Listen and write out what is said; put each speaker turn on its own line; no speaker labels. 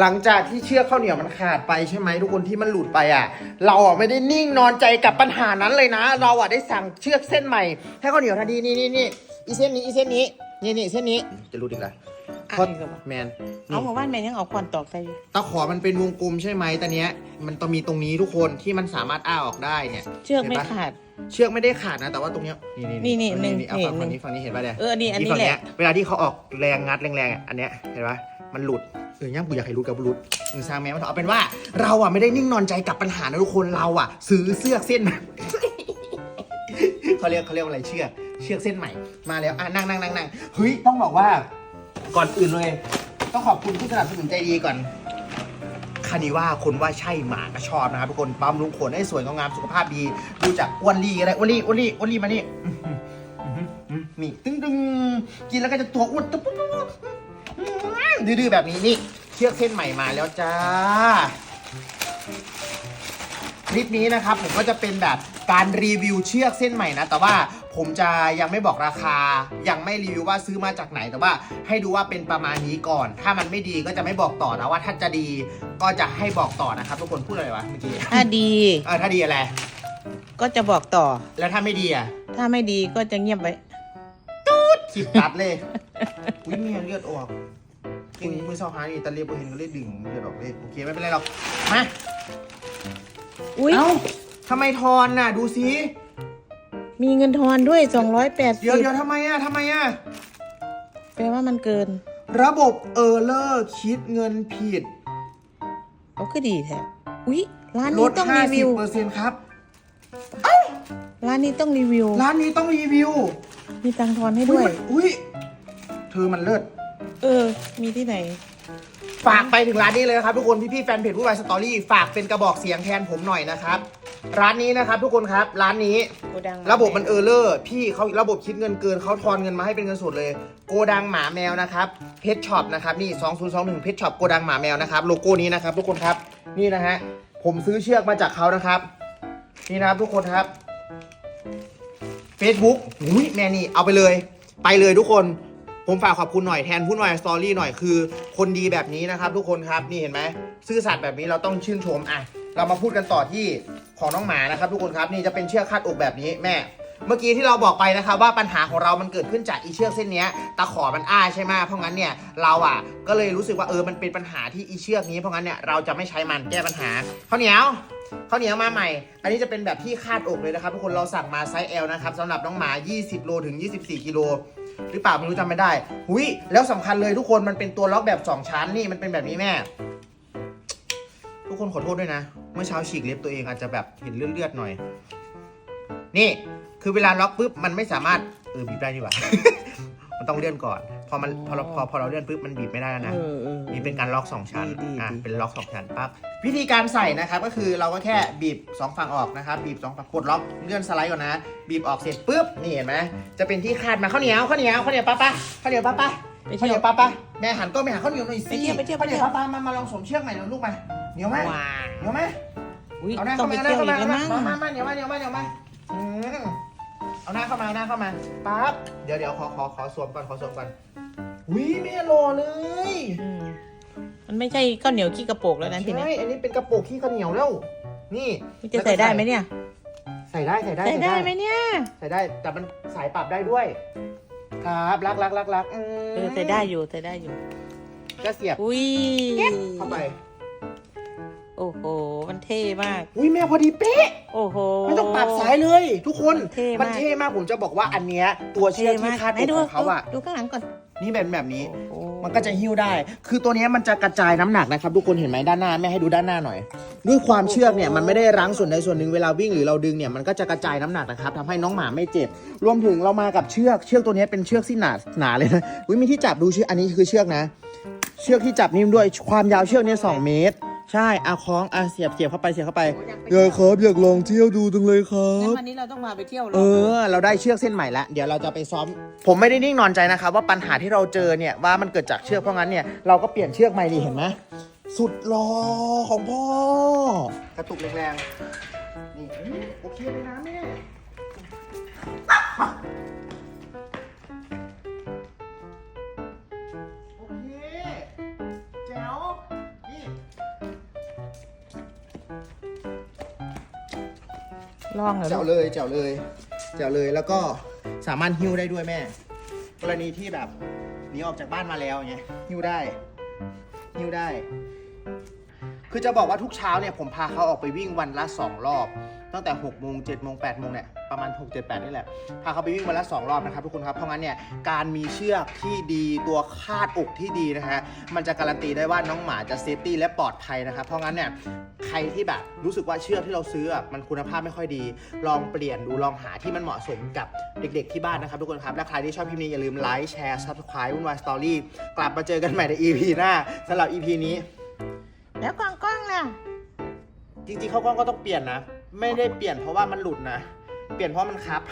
หลังจากที่เชือกข้าวเหนียวมันขาดไปใช่ไหมทุกคนที่มันหลุดไปอะ เราอะไม่ได้นิ่งนอนใจกับปัญหานั้นเลยนะ เราอะได้สั่งเชือกเส้นใหม่ให้ข้าวเหนียวทันทีนี่นี่นี่อีเส้นนี้อีเส้นนี้นี่นี่เส้นนี้จะรู้อีกแล้ว
อะ
เพราะ
อีกแล้ววะ
แมน
เอาหมู่บ้านแม่ยังเอาควันตอกใส่อยู่
ตะขอมันเป็นวงกลมใช่ไหมตอนเนี้ยมันต้องมีตรงนี้ทุกคนที่มันสามารถอ้าออกได้เนี่ย
เชือกไม่
ห็นปะ
ขาด
เชือกไม่ได้ขาดนะแต่ว่าตรงเนี้ยนี่
นี่นี่
นี่เอา
นี่
ฝั่ง
นี่
ฝั่งนี้ฝั่งนี้เห็นป่ะเนี่ย
เอออันนี้อันนี้
ฝั่ง
แห
เนี้
ละ
ยเวลาที่เขาออกแรงงัดแรงๆอะอันเนี้ยเห็นป่ะมันหลุดเออย่างกูอยากให้รู้กับหลุดมึงสร้างแม้มันเถอะเอาเป็นว่า เราอะไม่ได้นิ่งนอนใจกับปัญหานะทุกคนเราอะ ซื้อเสื้อเส้น เขาเรียกเขาเรียกว่าอะไรเชือกเชือกเส้นใหม่มาแล้วอะนั่งนั่งนั่งนั่งเฮ้ยต้องบอกว่าก่อนอื่นเลย ต้องขอบคุณผู้สนับสนุนใจดีก่อนคานิว่าคนว่าใช่หมาก็ชอบนะครับทุกคนบำรุงขนให้สวยงามสุขภาพดีดูจากอ้วนลี่ก็ได้อ้วนลี่อ้วนลี่อ้วนลี่มานี่อื้อหืออื้อหืออื้อนี่ตึ้งตึ้งกินแล้วก็จะตัวอ้วนตุ๊บปุ๊บ ดื้อๆแบบนี้นี่เชือกเส้นใหม่มาแล้วจ้าคลิปนี้นะครับผมก็จะเป็นแบบการรีวิวเชือกเส้นใหม่นะ แต่ว่าผมจะยังไม่บอกราคา ยังไม่รีวิวว่าซื้อมาจากไหน แต่ว่าให้ดูว่าเป็นประมาณนี้ก่อน ถ้ามันไม่ดีก็จะไม่บอกต่อนะว่าถ้าจะดีก็จะให้บอกต่อนะครับทุกคนพูดอะไรวะเมื่อกี้
ถ้าดี
เออถ้าดีอะไร
ก็จะบอกต่อ
แล้วถ้าไม่ดีอะ
ถ้าไม่ดีก็จะเงียบไว้
คลิปตัดเลยอุ้ยเมียเลือดออก เก่งมือเศร้าหานี่ตะเลียบเห็นก็เลยดึงเลือดออกเลยโอเคไม่เป็นไรหรอกมา
อุ้ย
เอ้าทำไมทอนน่ะ ดูซิ
มีเงินทอนด้วย280
เดี๋ยวเดี๋ยวทำไมอะทำไมอะ
แปลว่ามันเกิน
ระบบเออร์เลอร์คิดเงินผิด
เอาก็ดีแท้อุ้ยร้าน
ล
นี้
ด
ต้องรีวิว
50%ครับ
ร้านนี้ต้องรีวิว
ร้านนี้ต้องรีวิว
มีตังค์ทอนให้ด้วย
อุ้ยเธอมันเลิศ
เออ มีที่ไหน
ฝากไปถึงร้านนี้เลยนะครับทุกคนพี่ๆแฟนเพจผู้วายสตอรี่ฝากเป็นกระบอกเสียงแทนผมหน่อยนะครับ ร้านนี้นะครับ ทุกคนครับร้านนี้
โกดัง
ระบบมันเออร์เลอร์ พี่เขาระบบคิดเงินเกินเขาทอนเงินมาให้เป็นเงินสดเลย โกดังหมาแมวนะครับเพชช็อปนะครับนี่2021เพชช็อปโกดังหมาแมวนะครับโลโก้นี้นะครับทุกคนครับนี่นะฮะผมซื้อเชือกมาจากเขานะครับ นี่นะครับทุกคนครับ Facebook อุ้ยแม่นี่เอาไปเลย ไปเลยทุกคน ผมฝากขอบคุณหน่อยแทนผู้หน่อยสตอรี่หน่อยคือ คนดีแบบนี้นะครับ ทุกคนครับนี่เห็นไหมซื่อสัตย์แบบนี้เราต้องชื่นชมอะเรามาพูดกันต่อที่ของน้องหมานะครับ ทุกคนครับนี่จะเป็นเชือกคาดอกแบบนี้แม่ เมื่อกี้ที่เราบอกไปนะครับ ว่าปัญหาของเรามันเกิดขึ้นจากอีเชือกเส้นนี้ตะขอมันอ้าใช่ไหมเพราะงั้นเนี่ยเราอะก็เลยรู้สึกว่าเออมันเป็นปัญหาที่อีเชือกนี้เพราะงั้นเนี่ยเราจะไม่ใช้มันแก้ปัญหาข้าวเหนียวข้าวเหนียวมาใหม่ อันนี้จะเป็นแบบที่คาดอกเลยนะครับทุกคนเราสั่งมาไซส์ L นะครับสำหรับน้องหมา 20 โลถึง 24 กิโล หรือเปล่าไม่รู้จำไม่ได้หุยแล้วสำคัญเลยทุกคนมันเป็นตัวล็อกแบบ 2 ชั้นนี่มันเป็นแบบนี้แม่ ทุกคนขอโทษด้วยนะ เมื่อเช้าฉีกเล็บตัวเองอาจจะแบบเห็นเลือดๆหน่อย นี่คือเวลาล็อกปุ๊บมันไม่สามารถเออบีบได้ดีกว่า มันต้องเลื่อนก่อน พอมันพอเราพอพอเราเลื่อนปุ๊บมันบีบไม่ได้แล้วนะ
เออเออ
นี่เป็นการล็อก 2 ชั้น
ดีดี
อะ
ดี
เป็นล็อก 2 ชั้นปั๊บวิธีการใส่นะครับก็คือเราก็แค่บีบ 2 ฝั่งออกนะครับบีบ2ฝั่งกดล็อกเลื่อนสไลด์ก่อนนะบีบออกเสร็จปุ๊บนี่เห็นไหมจะเป็นที่คาดมาข้าวเหนียวข้าวเหนียวข้าวเหนียวป้าป้าข้าวเหนียวป้าป้า
ไป
ข้าว
เที่
เห
ย
นียววป้าป้าแม่หันก็ไปหาข้าวเหนียวหน่อยสิ
ไปเที่ยวไปเที่ยว
ข้าวเหนียว
ไปเที่ยว
ป้าป้ามามาลองสวมเชือกใหม่หน่อยลูกมาเหนียวไหม
ว้า
เหนียวไหม
อุ้ย
เอาหน้า
ต้อ
เข้าง
ไป
มาหน้า
เที่ยว
เข้า
อี
มาก
แล้ว
มา
มั้ง
มามาเหนียวมาเหนียวมาเหนียวมาอืม เอาหน้าเข้ามาเอาหน้าเข้ามาปั๊บเดี๋ยวเดี๋ยวขอขอขอสวมก่อนขอสวมก่อนอุ้ยแม่หล่อเลย
อืมมันไม่ใช่ข้าวเหนียวขี้กระโปกแล้วนะทีนี้
ใช่อันนี้เป็นกระโปรงขี้ข้าวเหนียวแล้ว นี่
มันจะใส่ได้ไหมเนี่ย
ใส่ได้ใส่ได้
ใส่ได้ไหมเนี่ย
ใส่ได้แต่มันสายปรับได้ด้วย ครับรักรักรักรัก
เออใส่ได้อยู่ใส่ได้อยู่
ก็เสียบ
อุ้ย
เข้าไป
โอ้โห มันเท่มาก
อุ้ยแม่พอดีเป๊ะ
โอ้โห
ไม่ต้อง ปรับสายเลย ทุกคน
เท่มาก
มันเท่มากผมจะบอกว่าอันเนี้ยตัวเชือกที่คาด
ไหน
อก
ดู
ของเขาอะ
ดูข้างหลังก่อน
นี่เป็นแบบนี้
โอ้โห
มันก็จะหิ้วได้ คือตัวเนี้ยมันจะกระจายน้ำหนักนะครับ ทุกคนเห็นไหมด้านหน้าแม่ให้ดูด้านหน้าหน่อย ด้วยความเชือกเนี่ยมันไม่ได้รั้งส่วนใดส่วนหนึ่งเวลาวิ่งหรือเราดึงเนี่ยมันก็จะกระจายน้ำหนักนะครับทำให้น้องหมาไม่เจ็บ รวมถึงเรามากับเชือกเชือกตัวเนี้ยเป็นเชือกที่หนาหนาเลยนะ อุ้ยมีที่จับดูเชือกอันนี้คือเชือกนะ เชือกที่จับนิ่มด้วยความยาวเชือกเนี่ยสองเมตร ใช่อาคล้องอาเสียบเสียบเข้าไปเสียบเข้าไปอยากครับอยากลองเที่ยวดูจังเลยครั
งั้น
บ
วันนี้เราต้องมาไปเที่ยว
เออเราได้เชือกเส้นใหม่แล้วเดี๋ยวเราจะไปซ้อม ผมไม่ได้นิ่งนอนใจนะครับว่าปัญหาที่เราเจอเนี่ยว่ามันเกิดจากเชือกเพราะงั้นเนี่ยเราก็เปลี่ยนเชือกใหม่ดีเห็นไหมสุดหล่อของพ่อกระตุกแรงๆนี่อืมโอเคเลยนะแม่
ลองเหรอ
เจ๋ว
ลูก
เลยเจ๋วเลยเจ๋วเลยแล้วก็สามารถหิ้วได้ด้วยแม่ กรณีที่แบบหนีออกจากบ้านมาแล้วไงหิ้วได้หิ้วได้ คือจะบอกว่าทุกเช้าเนี่ยผมพาเขาออกไปวิ่งวันละสองรอบ ตั้งแต่6โมง7โมง8โมงเนี่ยประมาณ6 7 8นี่แหละพาเขาไปวิ่งวันละ2รอบนะครับทุกคนครับเพราะงั้นเนี่ยการมีเชือกที่ดีตัวคาดอกที่ดีนะฮะมันจะการันตีได้ว่าน้องหมาจะเซฟตี้และปลอดภัยนะครับเพราะงั้นเนี่ยใครที่แบบรู้สึกว่าเชือกที่เราซื้ออะมันคุณภาพไม่ค่อยดี ลองเปลี่ยนดูลองหาที่มันเหมาะสมกับเด็กๆที่บ้านนะครับทุกคนครับและใครที่ชอบคลิปนี้อย่าลืมไลค์แชร์ subscribe วุ่นวายสตอรี่กลับมาเจอกันใหม่ใน EP หน้าสำหรับ EP นี้
แล้วกล้องกล้องล่ะ
จริงๆเขาวกล้องก็ต้องเปลี่ยนนะ ไม่ได้เปลี่ยนเพราะว่ามันหลุดนะ เปลี่ยนเพราะมันคับ